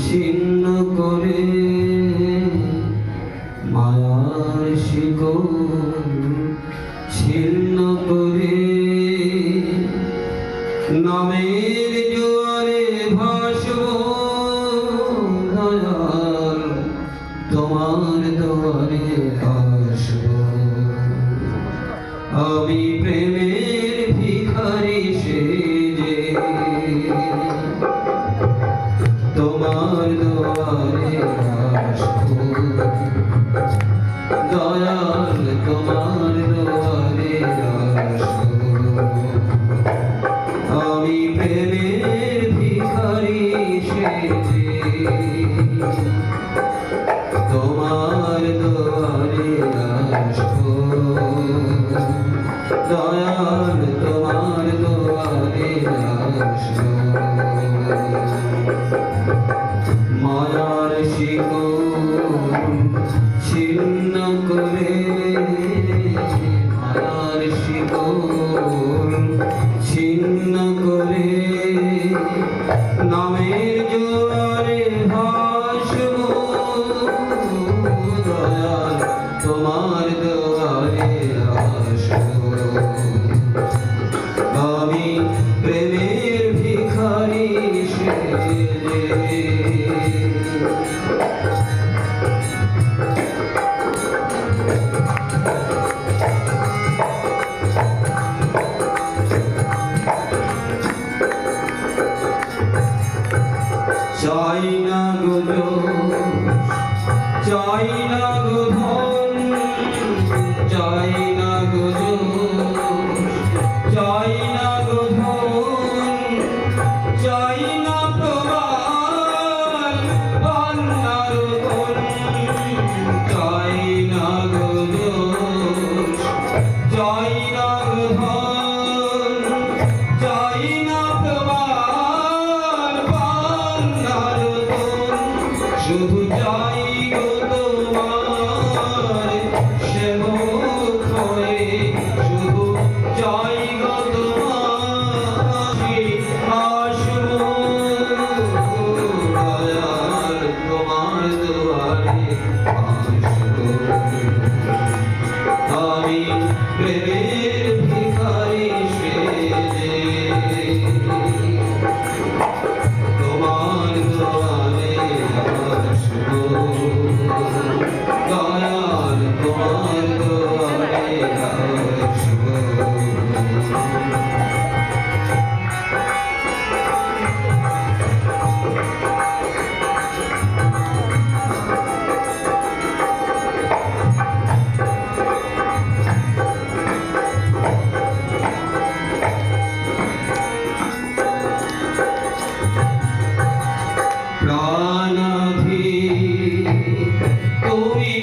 ছিন্ন করে মায়ার ছিন্ন করে নামের জোয়ারে ভাসব তোমার দোয়ারে আমি প্রেম দয়াল তোমার দোয়ারে মায়ার শিকড় ছিন্ন করে মায়ার শিকড় ছিন্ন করে চাই না গো চাই না গো। শুধু জয় প্রাণাধি তুমি